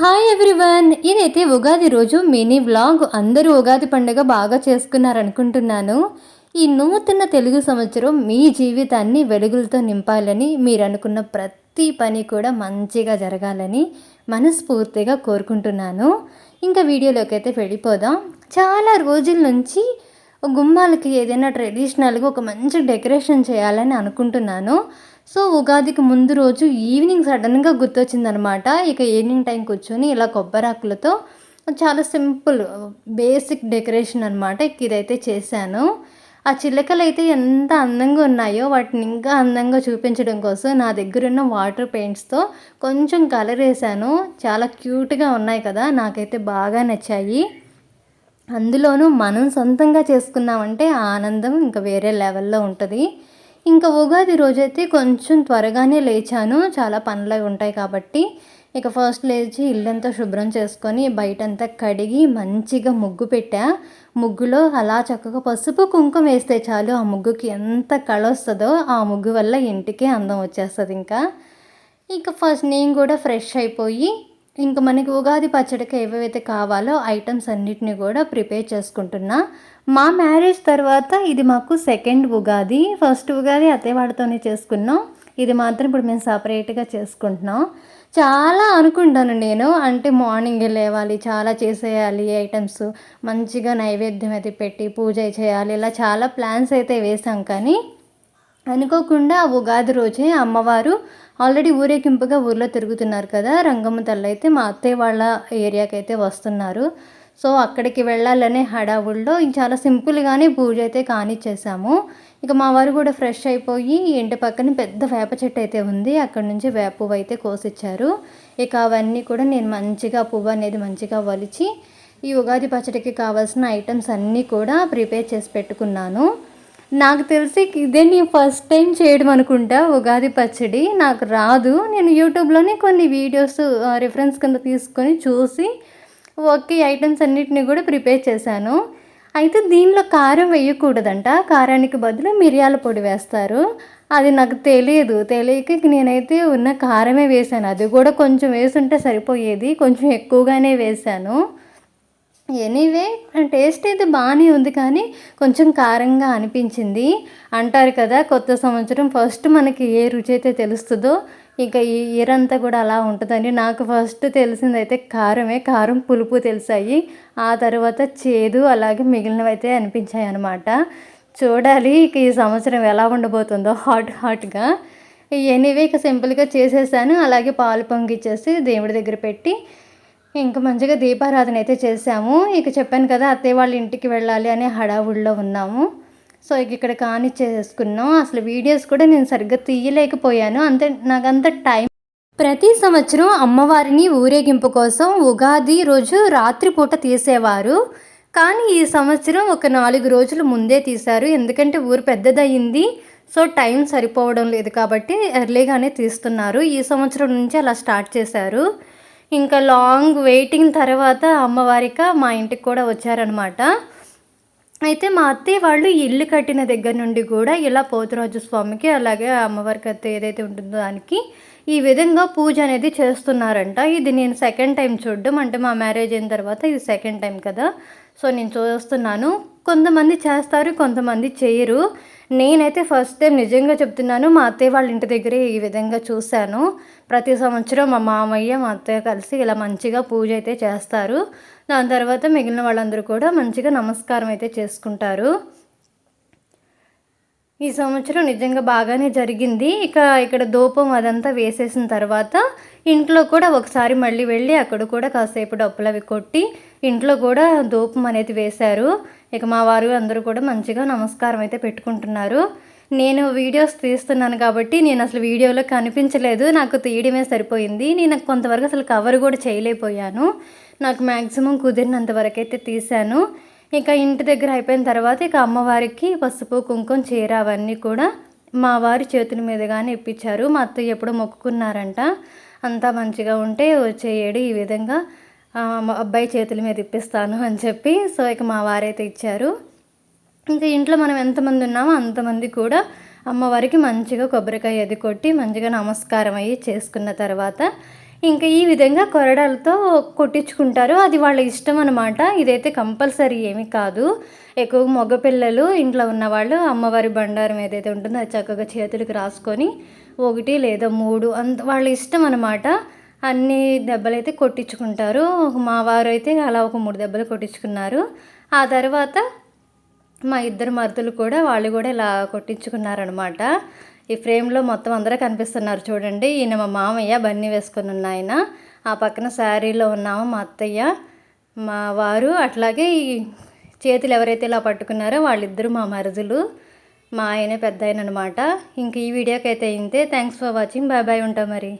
Hi everyone ఇదైతే ఉగాది రోజు mini vlog. అందరూ ఉగాది పండుగ బాగా చేసుకున్నారనుకుంటున్నాను. ఈ నూతన తెలుగు సంవత్సరం మీ జీవితాన్ని వెలుగులతో నింపాలని మీరు అనుకున్న ప్రతి పని కూడా మంచిగా జరగాలని మనస్ఫూర్తిగా కోరుకుంటున్నాను. ఇంకా వీడియోలోకి అయితే వెళ్ళిపోదాం. చాలా రోజుల నుంచి గుమ్మాలకి ఏదైనా ట్రెడిషనల్గా ఒక మంచి డెకరేషన్ చేయాలని అనుకుంటున్నాను. సో ఉగాదికి ముందు రోజు ఈవినింగ్ సడన్గా గుర్తొచ్చిందనమాట. ఇక ఈవినింగ్ టైం కూర్చొని ఇలా కొబ్బరాకులతో చాలా సింపుల్ బేసిక్ డెకరేషన్ అనమాట ఇదైతే చేశాను. ఆ చిలకలు అయితే ఎంత అందంగా ఉన్నాయో వాటిని ఇంకా అందంగా చూపించడం కోసం నా దగ్గర ఉన్న వాటర్ పెయింట్స్తో కొంచెం కలర్ వేసాను చాలా క్యూట్గా ఉన్నాయి కదా నాకైతే బాగా నచ్చాయి. అందులోనూ మనం సొంతంగా చేసుకున్నామంటే ఆనందం ఇంకా వేరే లెవెల్లో ఉంటుంది. ఇంకా ఉగాది రోజైతే కొంచెం త్వరగానే లేచాను. చాలా పనులు ఉంటాయి కాబట్టి ఇక ఫస్ట్ లేచి ఇల్లంతా శుభ్రం చేసుకొని బయటంతా కడిగి మంచిగా ముగ్గు పెట్టా. ముగ్గులో అలా చక్కగా పసుపు కుంకుమ వేస్తే చాలు ఆ ముగ్గుకి ఎంత కళ వస్తుందో ఆ ముగ్గు వల్ల ఇంటికే అందం వచ్చేస్తుంది ఇంకా. ఇక ఫస్ట్ నేను కూడా ఫ్రెష్ అయిపోయి ఇంకా మనకి ఉగాది పచ్చడికి ఏవైతే కావాలో ఐటమ్స్ అన్నిటిని కూడా ప్రిపేర్ చేసుకుంటున్నా. మా మ్యారేజ్ తర్వాత ఇది మాకు సెకండ్ ఉగాది. ఫస్ట్ ఉగాది అత్తేవాడితోనే చేసుకున్నాం. ఇది మాత్రం ఇప్పుడు మేము సపరేట్గా చేసుకుంటున్నాం. చాలా అనుకుంటాను నేను. అంటే మార్నింగ్ లేవాలి చాలా చేసేయాలి ఐటమ్స్ మంచిగా నైవేద్యం అయితే పెట్టి పూజ చేయాలి. ఇలా చాలా ప్లాన్స్ అయితే వేసాం కానీ అనుకోకుండా ఉగాది రోజే అమ్మవారు ఆల్రెడీ ఊరేగింపుగా ఊర్లో తిరుగుతున్నారు కదా. రంగమ్మ తల్లి అయితే మా అత్తయ్య వాళ్ళ ఏరియాకి అయితే వస్తున్నారు. సో అక్కడికి వెళ్ళాలనే హడావుల్లో చాలా సింపుల్గానే పూజ అయితే కానిచ్చేసాము. ఇక మా వారు కూడా ఫ్రెష్ అయిపోయి ఇంటి పక్కన పెద్ద వేప చెట్టు అయితే ఉంది. అక్కడ నుంచి వేప పువ్వు అయితే కోసిచ్చారు. ఇక అవన్నీ కూడా నేను మంచిగా పువ్వు అనేది మంచిగా వలిచి ఈ ఉగాది పచ్చడికి కావాల్సిన ఐటమ్స్ అన్నీ కూడా ప్రిపేర్ చేసి పెట్టుకున్నాను. నాకు తెలిసి ఇదే నేను ఫస్ట్ టైం చేయడం అనుకుంటా ఉగాది పచ్చడి. నాకు రాదు. నేను యూట్యూబ్లోనే కొన్ని వీడియోస్ రిఫరెన్స్ కింద తీసుకొని చూసి ఒకే ఐటమ్స్ అన్నిటిని కూడా ప్రిపేర్ చేశాను. అయితే దీనిలో కారం వేయకూడదంట. కారానికి బదులు మిరియాల పొడి వేస్తారు. అది నాకు తెలియదు. తెలియక నేనైతే ఉన్న కారమే వేశాను. అది కూడా కొంచెం వేసుంటే సరిపోయేది. కొంచెం ఎక్కువగానే వేశాను. ఎనీవే టేస్ట్ అయితే బాగానే ఉంది కానీ కొంచెం కారంగా అనిపించింది. అంటారు కదా కొత్త సంవత్సరం ఫస్ట్ మనకి ఏ రుచి అయితే తెలుస్తుందో ఇంకా ఈ ఇయర్ అంతా కూడా అలా ఉంటుందని. నాకు ఫస్ట్ తెలిసిందైతే కారమే కారం పులుపు తెలిసాయి. ఆ తర్వాత చేదు అలాగే మిగిలినవి అయితే అనిపించాయి అనమాట చూడాలి ఇక ఈ సంవత్సరం ఎలా ఉండబోతుందో హాట్ హాట్గా. ఎనీవే ఇక సింపుల్గా చేసేసాను. అలాగే పాలు పొంగిచ్చేసి దేవుడి దగ్గర పెట్టి ఇంకా మంచిగా దీపారాధన అయితే చేసాము ఇక చెప్పాను కదా అత్తయ్య వాళ్ళ ఇంటికి వెళ్ళాలి అనే హడావుడిలో ఉన్నాము. సో ఇక ఇక్కడ కానిచ్చేసుకున్నాం. అసలు వీడియోస్ కూడా నేను సరిగ్గా తీయలేకపోయాను. అంతే నాకంత టైం ప్రతి సంవత్సరం అమ్మవారిని ఊరేగింపు కోసం ఉగాది రోజు రాత్రిపూట తీసేవారు. కానీ ఈ సంవత్సరం ఒక నాలుగు రోజులు ముందే తీశారు. ఎందుకంటే ఊరు పెద్దదయ్యింది. సో టైం సరిపోవడం లేదు కాబట్టి ఎర్లీగానే తీస్తున్నారు. ఈ సంవత్సరం నుంచి అలా స్టార్ట్ చేశారు. ఇంకా లాంగ్ వెయిటింగ్ తర్వాత అమ్మవారిక మా ఇంటికి కూడా వచ్చారనమాట అయితే మా అత్తయ్య వాళ్ళు ఇల్లు కట్టిన దగ్గర నుండి కూడా ఇలా పోతురాజు స్వామికి అలాగే అమ్మవారికి అత్త ఏదైతే ఉంటుందో దానికి ఈ విధంగా పూజ అనేది చేస్తున్నారంట. ఇది నేను సెకండ్ టైం చూడడం అంటే మా మ్యారేజ్ అయిన తర్వాత ఇది సెకండ్ టైం కదా. సో నేను చూస్తున్నాను. కొంతమంది చేస్తారు కొంతమంది చేయరు. నేనైతే ఫస్ట్ టైం నిజంగా చెప్తున్నాను మా అత్తయ్య వాళ్ళ ఇంటి దగ్గరే ఈ విధంగా చూశాను. ప్రతి సంవత్సరం మా మామయ్య మా అత్తయ్య కలిసి ఇలా మంచిగా పూజ అయితే చేస్తారు. దాని తర్వాత మిగిలిన వాళ్ళందరూ కూడా మంచిగా నమస్కారం అయితే చేసుకుంటారు. ఈ సంవత్సరం నిజంగా బాగానే జరిగింది. ఇక ఇక్కడ దూపం అదంతా వేసేసిన తర్వాత ఇంట్లో కూడా ఒకసారి మళ్ళీ వెళ్ళి అక్కడ కూడా కాసేపు డప్పులు అవి కొట్టి ఇంట్లో కూడా ధూపం అనేది వేశారు. ఇక మా వారు అందరూ కూడా మంచిగా నమస్కారం అయితే పెట్టుకుంటున్నారు. నేను వీడియోస్ తీస్తున్నాను కాబట్టి నేను అసలు వీడియోలో కనిపించలేదు. నాకు తీయడమే సరిపోయింది. నేను కొంతవరకు అసలు కవర్ కూడా చేయలేకపోయాను. నాకు మ్యాక్సిమం కుదిరినంత వరకు అయితే తీశాను. ఇక ఇంటి దగ్గర అయిపోయిన తర్వాత ఇక అమ్మవారికి పసుపు కుంకుమ చీర అవన్నీ కూడా మా వారి చేతుల మీదుగానే ఇప్పించారు. మా అత్తయ్య ఎప్పుడు మొక్కుకున్నారంట. అంతా మంచిగా ఉంటే వచ్చేయడు ఈ విధంగా. అబ్బాయి చేతుల మీద ఇప్పిస్తాను అని చెప్పి సో ఇక మా వారైతే ఇచ్చారు. ఇంకా ఇంట్లో మనం ఎంతమంది ఉన్నామో అంతమంది కూడా అమ్మవారికి మంచిగా కొబ్బరికాయ అది కొట్టి మంచిగా నమస్కారం అయ్యి చేసుకున్న తర్వాత ఇంకా ఈ విధంగా కొరడాలతో కొట్టించుకుంటారు. అది వాళ్ళ ఇష్టం అనమాట ఇదైతే కంపల్సరీ ఏమీ కాదు. ఎక్కువ మగపిల్లలు ఇంట్లో ఉన్నవాళ్ళు అమ్మవారి బండారం ఏదైతే ఉంటుందో అది చక్కగా చేతులకు రాసుకొని ఒకటి లేదా మూడు అంత వాళ్ళ ఇష్టం అనమాట అన్ని దెబ్బలైతే కొట్టించుకుంటారు. మా వారు అయితే అలా ఒక మూడు దెబ్బలు కొట్టించుకున్నారు. ఆ తర్వాత మా ఇద్దరు మరుదులు కూడా వాళ్ళు కూడా ఇలా కొట్టించుకున్నారనమాట ఈ ఫ్రేమ్లో మొత్తం అందరూ కనిపిస్తున్నారు చూడండి. ఈయన మా మామయ్య బన్నీ వేసుకుని ఉన్న ఆయన ఆ పక్కన శారీలో ఉన్నాము మా అత్తయ్య మా వారు అట్లాగే ఈ చేతులు ఎవరైతే ఇలా పట్టుకున్నారో వాళ్ళిద్దరూ మా మరుదులు మా ఆయనే పెద్ద ఆయన అనమాట ఇంక ఈ వీడియోకి అయితే ఇంతే. Thanks for watching bye bye ఉంటాం మరి.